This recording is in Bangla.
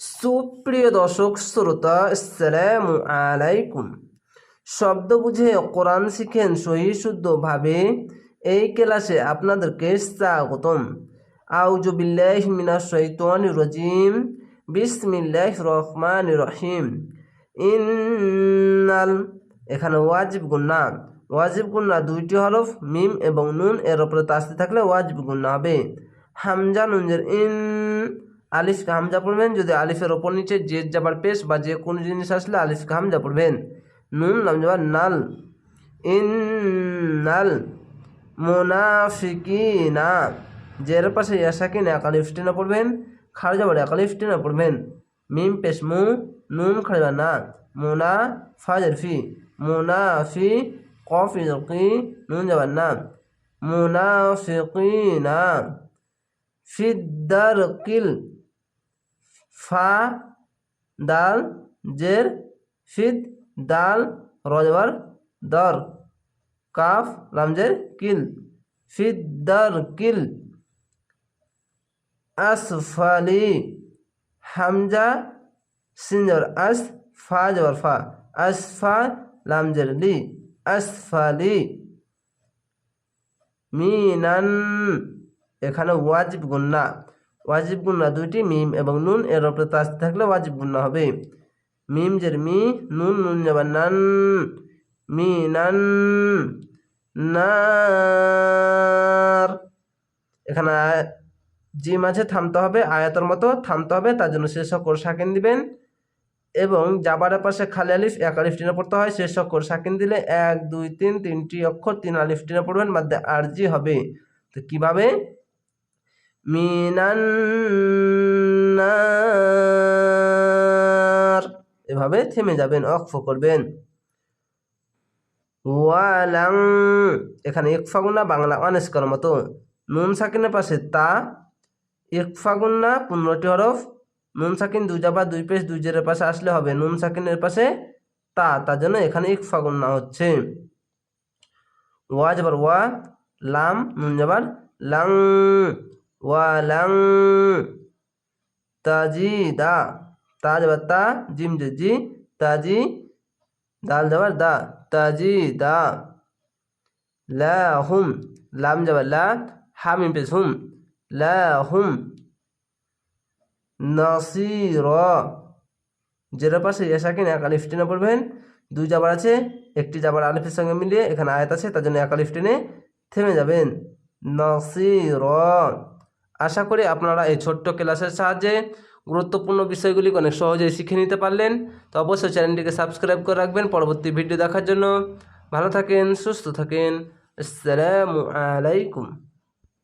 সুপ্রিয় দর্শক, শ্রোতা, আসসালামু আলাইকুম। শব্দ বুঝে কোরআন শিখেন সহি শুদ্ধভাবে এই ক্লাসে আপনাদেরকে স্বাগতম। আউজু বিল্লাহ মিনাশ শাইতানির রাজিম। বিসমিল্লাহ রহমান রহিম। ইন্নাল, এখানে ওয়াজিব গুন্না। ওয়াজিব গুন্না দুইটি হরফ, মিম এবং নুন, এর উপরে তাস্তি থাকলে ওয়াজিব গুন্না হবে। হামজা, নুনজের ইন আলিফকে হামজা পড়বেন। যদি আলিফের ওপর নিচে জেদ যাবার পেশ বা যে কোনো জিনিস আসলে আলিফকে হামজা পড়বেন। নুন, লাম যাবার নাল। ইন নাল মোনাফিকিনা। জের পাশে ইয়াসাকিন একালিফ টেনা পড়বেন। খাড় যাবার একালিফ টেনা পড়বেন। মিম পেশ মু, নুন খাড়বা না। মোনা ফাজের ফি। মোনাফি কফ ইজকি নুন যাবার না। মোনাফিকিনা। ফিদ্দারকিল ফা, দাল, জের, ফিদ, দাল, রজবার, দর, কাফ, লামজের, কিল, ফিদ্দার, কিল, আসফালি, হামজা, সিনজর, আস, ফা, জবর, ফা, আসফা, লামজের, লি, আসফালি, মিনান, এখানে ওয়াজিব গুন্না ওয়াজিব গুন্না দুইটি মিম এবং নুন এর উপরে তাস থাকলে ওয়াজিব গুন্না হবে। মিম জের মি, নুন নুন যাবার নান, মি নান, নার। এখানে জিম আছে, থামতে হবে, আয়াতের মতো থামতে হবে, তার জন্য শেষ অক্ষর সাকিন দিবেন। এবং জাবারের পাশে খালি আলিফ, এক আলিফ টিনে পড়তে হয় শেষ অক্ষর সাকিন দিলে এক, দুই, তিন, তিনটি অক্ষর তিন আলিফ টিনে পড়বেন মাধ্যমে আরজি হবে। তো কীভাবে? মিনান্নার এভাবে থেমে যাবেন অক্ষ করবেন। ওয়ালাং, এখানে ইকফাগুন্না বাংলা অনেস্কর মতো। নুন সাকিনের পাশে তা এক ইকফাগুন্না পনেরোটি হরফ। নুন সাকিন দুই জাবা দুই পেশ দুই জেরের পাশে আসলে হবে, নুন সাকিনের পাশে তা, তার জন্য এখানে এক ইকফাগুন্না হচ্ছে। ওয়া যাবার ওয়া, লাম, নুন যাবার লাং। ওয়া লাং তাজি দা তা যাবার জিম জি তাজি দাল যাবার দা তাজি দা লা হুম লাম যাবার লা হামিম পেশ হুম লা হুম নাসির যেটার পাশে ইয়াসাকিন এক আলিফ টেনে পড়বেন। দুই জাবার আছে, একটি জাবার আলিফের সঙ্গে মিলিয়ে এখানে আয়াত আছে, তার জন্য এক আলিফ টেনে থেমে যাবেন। নাসির আশা করি আপনারা এই ছোট্ট ক্লাসের সাহায্যে গুরুত্বপূর্ণ বিষয়গুলি অনেক সহজেই শিখে নিতে পারলেন। তো অবশ্যই চ্যানেলটিকে সাবস্ক্রাইব করে রাখবেন। পরবর্তী ভিডিও দেখার জন্য ভালো থাকেন, সুস্থ থাকেন। আসসালামু আলাইকুম।